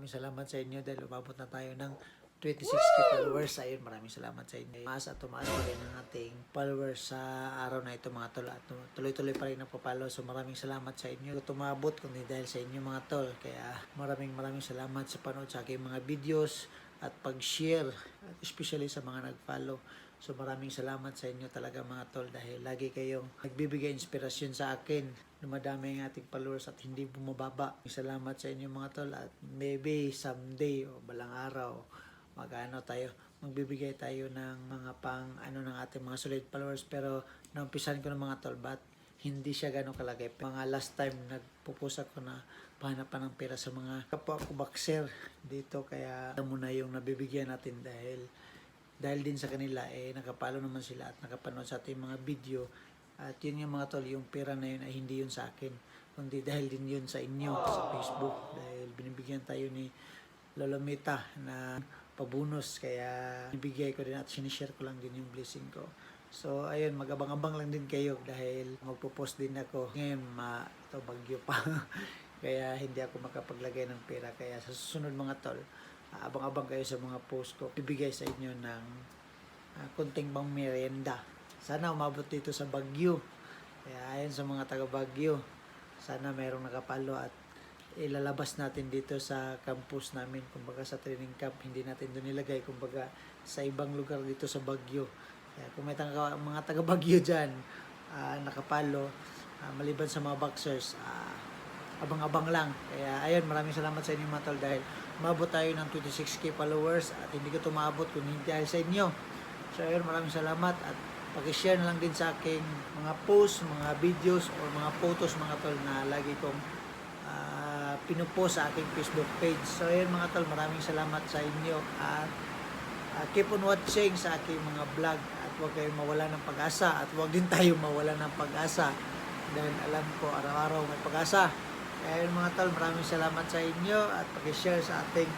maraming salamat sa inyo dahil umabot na tayo ng 26k followers. Ayun, maraming salamat sa inyo. Tumaas at tumaas pa rin ang ating followers sa araw na ito mga tol. At tuloy-tuloy pa rin nagpapalo. So maraming salamat sa inyo. Tumabot kundi dahil sa inyo mga tol. Kaya maraming maraming salamat sa panood sa aking mga videos at pag-share. At especially sa mga nag-follow. So maraming salamat sa inyo talaga mga tol dahil lagi kayong nagbibigay inspirasyon sa akin. Dumadami ang ating followers at hindi bumababa. Salamat sa inyo mga tol at maybe someday o balang araw magano tayo magbibigay tayo ng mga pang ano ng ating mga solid followers pero naumpisan ko ng mga tol but hindi siya gano'ng kalagay. Mga last time nagpupus ako na pahanap pa ng pera sa mga kapwa ko boxer dito kaya ito muna yung nabibigyan natin dahil dahil din sa kanila eh nakapalo naman sila at nakapanood sa ating mga video. At yun yung mga tol yung pera na yun ay hindi yun sa akin kundi dahil din yun sa inyo sa Facebook. Dahil binibigyan tayo ni Lolomita na pabonus kaya ibigay ko din at sinishare ko lang din yung blessing ko. So ayun magabang-abang lang din kayo dahil magpo-post din ako. Ngayon ma ito bagyo pa kaya hindi ako makapaglagay ng pera. Kaya sa susunod mga tol abang-abang kayo sa mga post ko. Bibigay sa inyo ng ah, kunting bang merienda. Sana umabot dito sa Bagyo kaya ayun sa mga taga Bagyo sana mayroong nakapalo at ilalabas natin dito sa campus namin. Kumbaga sa training camp hindi natin doon nilagay. Kumbaga sa ibang lugar dito sa Bagyo kaya kung may taga, mga taga Bagyo dyan ah, nakapalo ah, maliban sa mga boxers ah, abang-abang lang kaya ayun maraming salamat sa inyo mga tol dahil umabot tayo ng 26k followers at hindi ko tumabot kung hindi dahil sa inyo so ayun maraming salamat at pag-share na lang din sa aking mga posts, mga videos or mga photos mga tol na lagi kong ah, pinupost sa aking Facebook page. So ayun mga tol, maraming salamat sa inyo at ah, keep on watching sa aking mga vlog at huwag kayong mawala ng pag-asa at huwag din tayo mawala ng pag-asa dahil alam ko araw-araw may pag-asa. Kaya mga tol, maraming salamat sa inyo at pag-share sa ating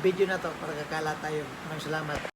video na to para kakala tayo. Maraming salamat.